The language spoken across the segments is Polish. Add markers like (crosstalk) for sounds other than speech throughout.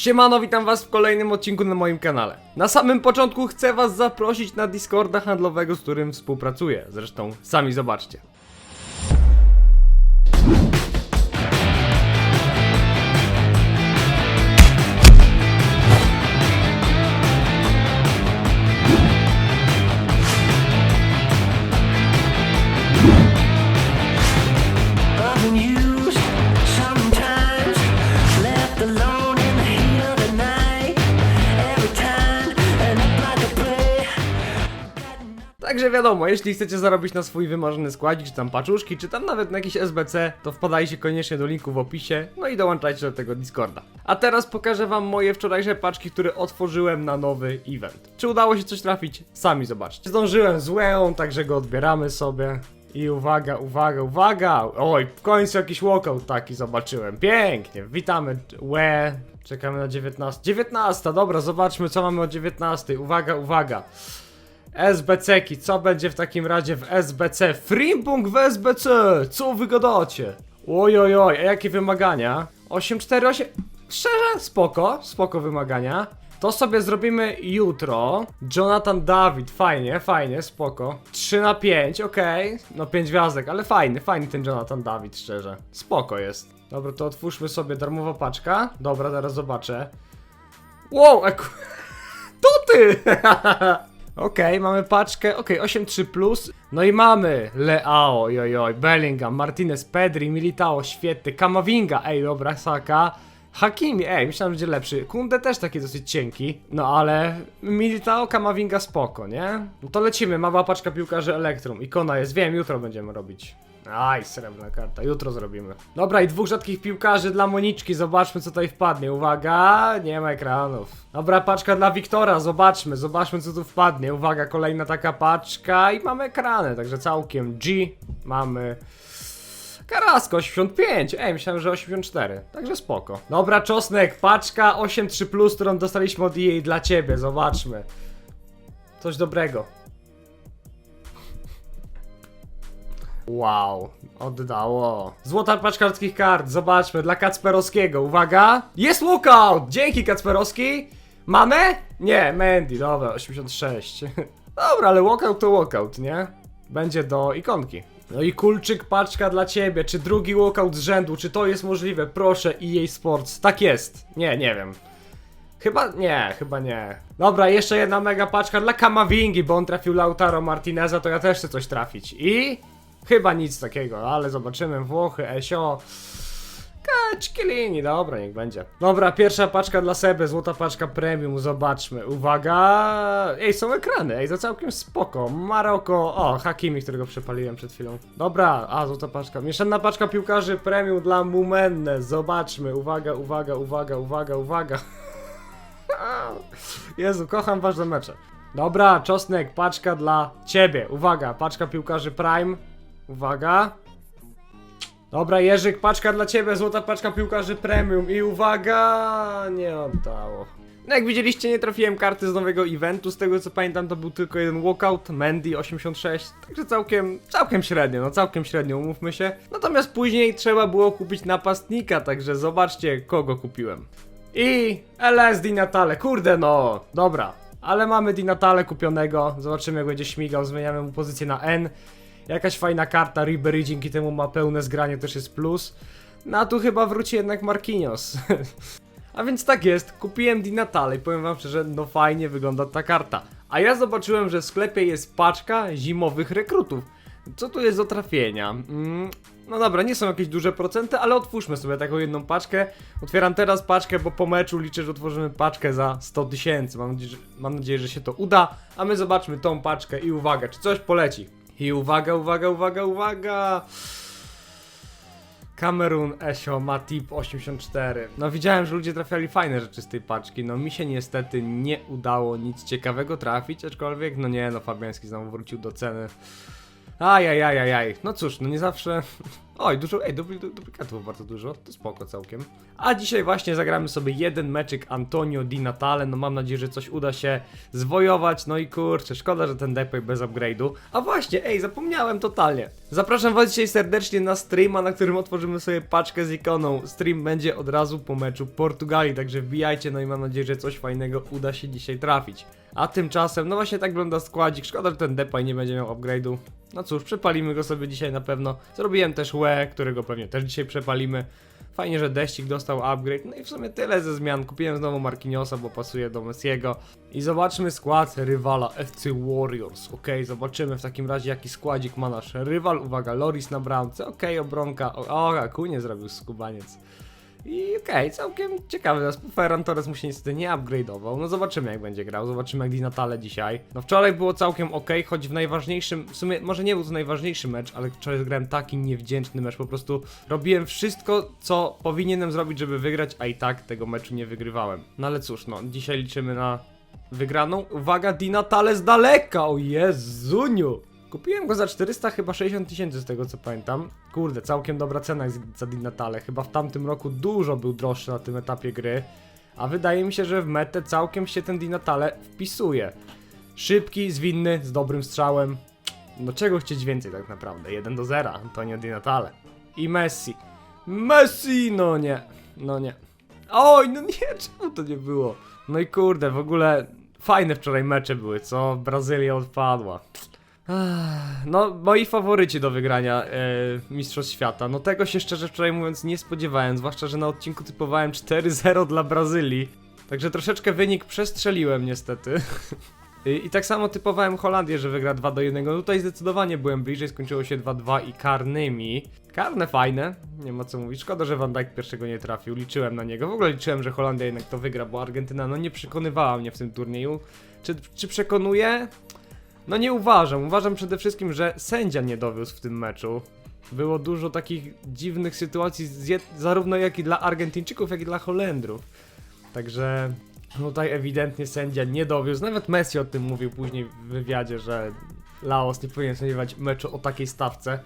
Siemano, witam was w kolejnym odcinku na moim kanale. Na samym początku chcę was zaprosić na Discorda handlowego, z którym współpracuję. Zresztą sami zobaczcie. Także wiadomo, jeśli chcecie zarobić na swój wymarzony składzik, czy tam paczuszki, czy tam nawet na jakieś SBC, to wpadajcie koniecznie do linku w opisie, no i dołączajcie do tego Discorda. A teraz pokażę wam moje wczorajsze paczki, które otworzyłem na nowy event. Czy udało się coś trafić? Sami zobaczcie. Zdążyłem z Łeą, także go odbieramy sobie. I uwaga, uwaga, uwaga! Oj, w końcu jakiś walkout taki zobaczyłem. Pięknie, witamy Łe. Czekamy na 19. 19, dobra, zobaczmy co mamy o 19. Uwaga, uwaga. SBC-ki, co będzie w takim razie w SBC? Frimpung w SBC! Co wy gadacie? Oj, oj, oj, a jakie wymagania? 848... Szczerze, spoko, spoko wymagania. To sobie zrobimy jutro. Jonathan David, fajnie, fajnie, spoko. 3 na 5, okej. No 5 gwiazdek, ale fajny, fajny ten Jonathan David, szczerze. Spoko jest. Dobra, to otwórzmy sobie darmowa paczka. Dobra, zaraz zobaczę. Wow, eku... (laughs) To ty! (laughs) Okej, mamy paczkę, okej, 8-3+, plus. no i mamy Leao, jojoj, Bellingham, Martinez, Pedri, Militao, świetny, Kamavinga, ej, dobra, Saka, Hakimi, ej, myślałem, że będzie lepszy, Kunde też taki dosyć cienki, no ale Militao, Kamavinga spoko, nie? No to lecimy, mała paczka piłkarzy Elektrum, ikona jest, wiem, jutro będziemy robić. Aj, srebrna karta, jutro zrobimy. Dobra, i dwóch rzadkich piłkarzy dla Moniczki, zobaczmy co tutaj wpadnie. Uwaga, nie ma ekranów. Dobra, paczka dla Wiktora, zobaczmy, zobaczmy co tu wpadnie. Uwaga, kolejna taka paczka i mamy ekrany, także całkiem G. Mamy... Karasko 85, ej, myślałem, że 84, także spoko. Dobra, czosnek, paczka 83+, plus, którą dostaliśmy od EA dla ciebie, zobaczmy. Coś dobrego. Wow, oddało. Złota paczka ludzkich kart, zobaczmy, dla Kacperowskiego, uwaga. Jest walkout! Dzięki Kacperowski. Mamy? Nie, Mandy, dobra, 86. (laughs) Dobra, ale walkout to walkout, nie? Będzie do ikonki. No i kulczyk paczka dla ciebie, czy drugi walkout z rzędu, czy to jest możliwe? Proszę, EA Sports, tak jest. Nie, nie wiem. Chyba nie, chyba nie. Dobra, jeszcze jedna mega paczka dla Kamavingi, bo on trafił Lautaro Martineza, to ja też chcę coś trafić. I chyba nic takiego, ale zobaczymy. Włochy, Esio. Kaczkilini, dobra, niech będzie. Dobra, pierwsza paczka dla Seby, złota paczka premium, zobaczmy. Uwaga! Ej, są ekrany, ej, to całkiem spoko. Maroko, o, Hakimi, którego przepaliłem przed chwilą. Dobra, a, złota paczka. Mieszana paczka piłkarzy premium dla Mumenne, zobaczmy. Uwaga, uwaga, uwaga, uwaga, uwaga. (laughs) Jezu, kocham ważne mecze. Dobra, czosnek, paczka dla ciebie. Uwaga, paczka piłkarzy Prime. Uwaga. Dobra, Jerzyk, paczka dla ciebie, złota paczka piłkarzy Premium. I uwaga, nie oddało. No jak widzieliście, nie trafiłem karty z nowego eventu. Z tego co pamiętam, to był tylko jeden walkout, Mandy 86. Także całkiem, całkiem średnio, no całkiem średnio, umówmy się. Natomiast później trzeba było kupić napastnika, także zobaczcie, kogo kupiłem. I LS Di Natale, kurde no, dobra. Ale mamy Di Natale kupionego, zobaczymy jak będzie śmigał, zmieniamy mu pozycję na N. Jakaś fajna karta, Ribery dzięki temu ma pełne zgranie, też jest plus. No a tu chyba wróci jednak Marquinhos. (laughs) a więc tak jest, kupiłem Di Natale i powiem wam szczerze, no fajnie wygląda ta karta. A ja zobaczyłem, że w sklepie jest paczka zimowych rekrutów. Co tu jest do trafienia? Mm, no dobra, nie są jakieś duże procenty, ale otwórzmy sobie taką jedną paczkę. Otwieram teraz paczkę, bo po meczu liczę, że otworzymy paczkę za 100 tysięcy. Mam, mam nadzieję, że się to uda. A my zobaczmy tą paczkę i uwaga, czy coś poleci. I uwaga, uwaga, uwaga, uwaga! Kamerun Esio Matip 84. No widziałem, że ludzie trafiali fajne rzeczy z tej paczki. No mi się niestety nie udało nic ciekawego trafić, aczkolwiek no nie, no Fabiański znowu wrócił do ceny. Ajajajajaj. No cóż, no nie zawsze. (laughs) Oj, dużo, ej, dupli- du- duplikatów bardzo dużo, to spoko całkiem. A dzisiaj właśnie zagramy sobie jeden meczyk Antonio Di Natale, no mam nadzieję, że coś uda się zwojować, no i kurczę, szkoda, że ten deploy bez upgrade'u. A właśnie, ej, zapomniałem totalnie. Zapraszam was dzisiaj serdecznie na streama, na którym otworzymy sobie paczkę z ikoną. Stream będzie od razu po meczu Portugalii, także wbijajcie, no i mam nadzieję, że coś fajnego uda się dzisiaj trafić. A tymczasem, no właśnie tak wygląda składzik, szkoda, że ten deploy nie będzie miał upgrade'u. No cóż, przepalimy go sobie dzisiaj na pewno. Zrobiłem też którego pewnie też dzisiaj przepalimy. Fajnie, że Deścik dostał upgrade. No i w sumie tyle ze zmian. Kupiłem znowu Marquinhosa, bo pasuje do Messiego. I zobaczmy skład rywala FC Warriors. Ok, zobaczymy w takim razie jaki składzik ma nasz rywal. Uwaga, Loris na bramce. Ok, obronka. O, o Akunie zrobił skubaniec. I okej, całkiem ciekawe. Ferran Torres mu się niestety nie upgrade'ował. No zobaczymy jak będzie grał, zobaczymy jak Di Natale dzisiaj. No wczoraj było całkiem ok, choć w najważniejszym, w sumie może nie był to najważniejszy mecz, ale wczoraj grałem taki niewdzięczny mecz. Po prostu robiłem wszystko, co powinienem zrobić, żeby wygrać, a i tak tego meczu nie wygrywałem. No ale cóż, no dzisiaj liczymy na wygraną. Uwaga, Di Natale z daleka! O Jezuniu! Kupiłem go za 400 chyba 60 tysięcy z tego co pamiętam. Kurde, całkiem dobra cena jest za Di Natale. Chyba w tamtym roku dużo był droższy na tym etapie gry. A wydaje mi się, że w metę całkiem się ten Di Natale wpisuje. Szybki, zwinny, z dobrym strzałem. No czego chcieć więcej tak naprawdę? 1 do 0, Antonio Di Natale. I Messi. Messi! No nie, no nie. Oj, no nie, (laughs) czemu to nie było? No i kurde, w ogóle fajne wczoraj mecze były, co? Brazylia odpadła. No, moi faworyci do wygrania e, Mistrzostw Świata. No tego się szczerze wczoraj mówiąc nie spodziewałem, zwłaszcza, że na odcinku typowałem 4-0 dla Brazylii. Także troszeczkę wynik przestrzeliłem niestety. (laughs) I, I tak samo typowałem Holandię, że wygra 2 do 1. No tutaj zdecydowanie byłem bliżej, skończyło się 2-2 i karnymi. Karne fajne, nie ma co mówić. Szkoda, że Van Dijk pierwszego nie trafił. Liczyłem na niego. W ogóle liczyłem, że Holandia jednak to wygra, bo Argentyna no nie przekonywała mnie w tym turnieju. Czy, czy przekonuje? No nie uważam. Uważam przede wszystkim, że sędzia nie dowiózł w tym meczu. Było dużo takich dziwnych sytuacji, zarówno jak i dla Argentyńczyków, jak i dla Holendrów. Także tutaj ewidentnie sędzia nie dowiózł. Nawet Messi o tym mówił później w wywiadzie, że Laos nie powinien sędziować meczu o takiej stawce.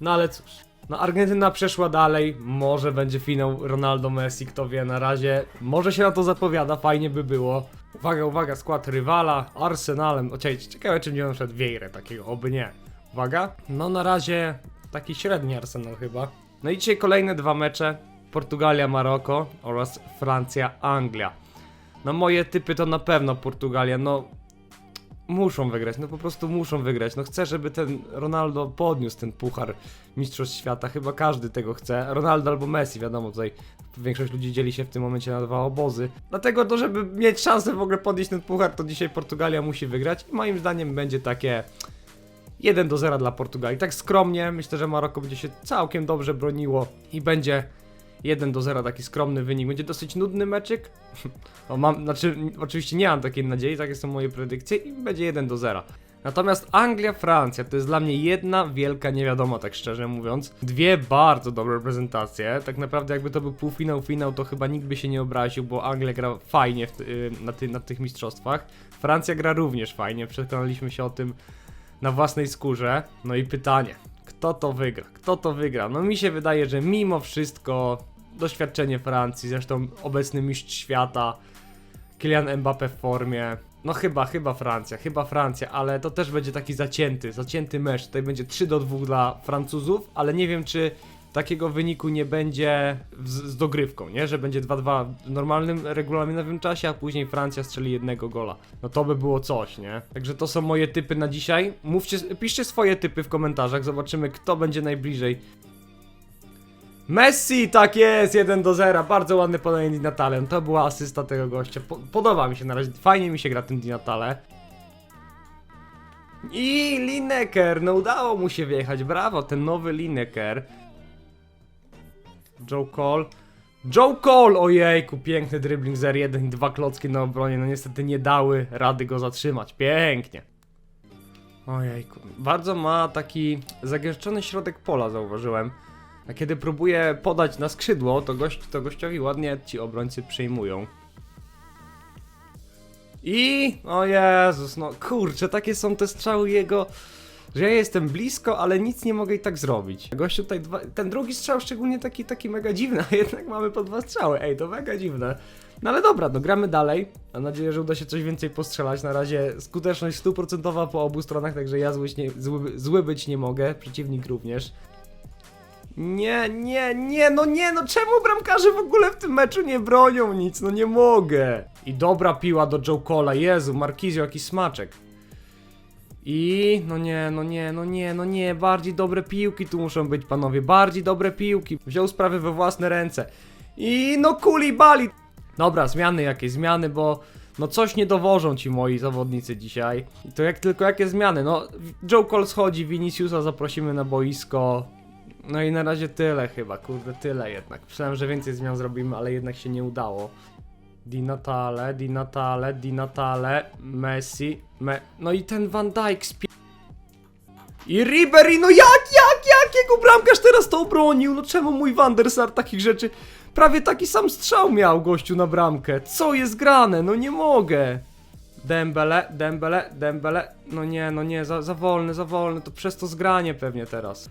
No ale cóż. No Argentyna przeszła dalej, może będzie finał Ronaldo-Messi, kto wie, na razie może się na to zapowiada, fajnie by było. Uwaga, uwaga, skład rywala, Arsenalem, o ciekawe, czy nie na przykład Vieira takiego, oby nie. Uwaga, no na razie taki średni Arsenal chyba. No i dzisiaj kolejne dwa mecze, Portugalia, Maroko oraz Francja, Anglia. No moje typy to na pewno Portugalia, no muszą wygrać, no po prostu muszą wygrać. No chcę, żeby ten Ronaldo podniósł ten puchar Mistrzostw Świata, chyba każdy tego chce. Ronaldo albo Messi, wiadomo, tutaj większość ludzi dzieli się w tym momencie na dwa obozy. Dlatego to, żeby mieć szansę w ogóle podnieść ten puchar, to dzisiaj Portugalia musi wygrać i moim zdaniem będzie takie 1 do 0 dla Portugalii. Tak skromnie, myślę, że Maroko będzie się całkiem dobrze broniło i będzie 1 do 0 taki skromny wynik. Będzie dosyć nudny meczyk. (laughs) O, mam, znaczy, oczywiście nie mam takiej nadziei, takie są moje predykcje i będzie 1 do 0. Natomiast Anglia, Francja to jest dla mnie jedna wielka niewiadoma, tak szczerze mówiąc. Dwie bardzo dobre reprezentacje. Tak naprawdę, jakby to był półfinał, finał, to chyba nikt by się nie obraził, bo Anglia gra fajnie y, na, ty, na tych mistrzostwach. Francja gra również fajnie, przekonaliśmy się o tym na własnej skórze. No i pytanie, kto to wygra? Kto to wygra? No mi się wydaje, że mimo wszystko doświadczenie Francji, zresztą obecny mistrz świata, Kylian Mbappé w formie. No chyba, chyba Francja, chyba Francja, ale to też będzie taki zacięty, zacięty mecz. Tutaj będzie 3 do 2 dla Francuzów, ale nie wiem czy takiego wyniku nie będzie z, z dogrywką, nie? Że będzie 2-2 w normalnym, regulaminowym czasie, a później Francja strzeli jednego gola. No to by było coś, nie? Także to są moje typy na dzisiaj. Mówcie, piszcie swoje typy w komentarzach, zobaczymy kto będzie najbliżej. Messi, tak jest, 1 do 0, bardzo ładny podanie Di Natale, to była asysta tego gościa, po, podoba mi się na razie, fajnie mi się gra tym Di Natale. I Lineker, no udało mu się wjechać, brawo, ten nowy Lineker. Joe Cole. Joe Cole, ojejku, piękny dribbling 0-1 i dwa klocki na obronie, no niestety nie dały rady go zatrzymać, pięknie. Ojejku, bardzo ma taki zagęszczony środek pola, zauważyłem. A kiedy próbuje podać na skrzydło, to, gość, to gościowi ładnie ci obrońcy przejmują. I... O Jezus, no kurczę, takie są te strzały jego... że ja jestem blisko, ale nic nie mogę i tak zrobić. Gościu tutaj dwa, ten drugi strzał szczególnie taki, taki mega dziwny, (laughs) a jednak mamy po dwa strzały, ej, to mega dziwne. No ale dobra, no gramy dalej. Mam nadzieję, że uda się coś więcej postrzelać. Na razie skuteczność stuprocentowa po obu stronach, także ja zły, nie, zły, zły być nie mogę, przeciwnik również. Nie, nie, nie, no nie, no czemu bramkarze w ogóle w tym meczu nie bronią nic, no nie mogę. I dobra piła do Joe Cola, Jezu, Markizio, jaki smaczek. I, no nie, no nie, no nie, no nie, bardziej dobre piłki tu muszą być, panowie, bardziej dobre piłki. Wziął sprawy we własne ręce. I, no kuli bali. Dobra, zmiany jakieś, zmiany, bo no coś nie dowożą ci moi zawodnicy dzisiaj. I to jak tylko jakie zmiany, no Joe Cole schodzi, Viniciusa zaprosimy na boisko. No i na razie tyle chyba, kurde, tyle jednak. Myślałem, że więcej zmian zrobimy, ale jednak się nie udało. Di Natale, Di Natale, Di Natale, Messi, Me... No i ten Van Dijk spie... I Ribery, no jak, jak, jak, jego bramkarz teraz to obronił? No czemu mój Van der Sar takich rzeczy... Prawie taki sam strzał miał gościu na bramkę. Co jest grane? No nie mogę. Dembele, Dembele, Dembele. No nie, no nie, za, za wolny, za wolny. To przez to zgranie pewnie teraz.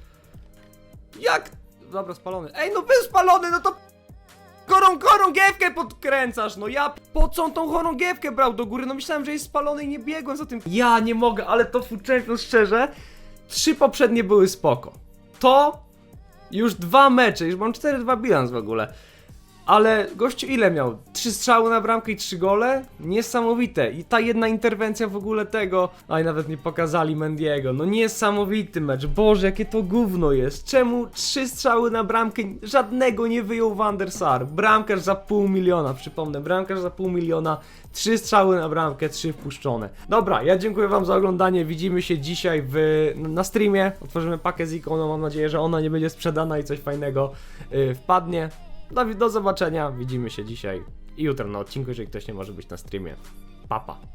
Jak? Dobra, spalony. Ej, no był spalony, no to... Chorą, chorągiewkę podkręcasz, no ja po co on tą chorągiewkę brał do góry? No myślałem, że jest spalony i nie biegłem za tym. Ja nie mogę, ale to Food Champions szczerze, trzy poprzednie były spoko. To już dwa mecze, już mam 4-2 bilans w ogóle. Ale gościu ile miał? Trzy strzały na bramkę i trzy gole? Niesamowite. I ta jedna interwencja w ogóle tego. Aj, nawet nie pokazali Mendiego. No niesamowity mecz. Boże, jakie to gówno jest. Czemu trzy strzały na bramkę? Żadnego nie wyjął Van der Sar. Bramkarz za pół miliona, przypomnę. Bramkarz za pół miliona. Trzy strzały na bramkę, trzy wpuszczone. Dobra, ja dziękuję wam za oglądanie. Widzimy się dzisiaj w, na streamie. Otworzymy pakę z ikoną. Mam nadzieję, że ona nie będzie sprzedana i coś fajnego yy, wpadnie. Do, do zobaczenia, widzimy się dzisiaj i jutro na odcinku, jeżeli ktoś nie może być na streamie. Papa.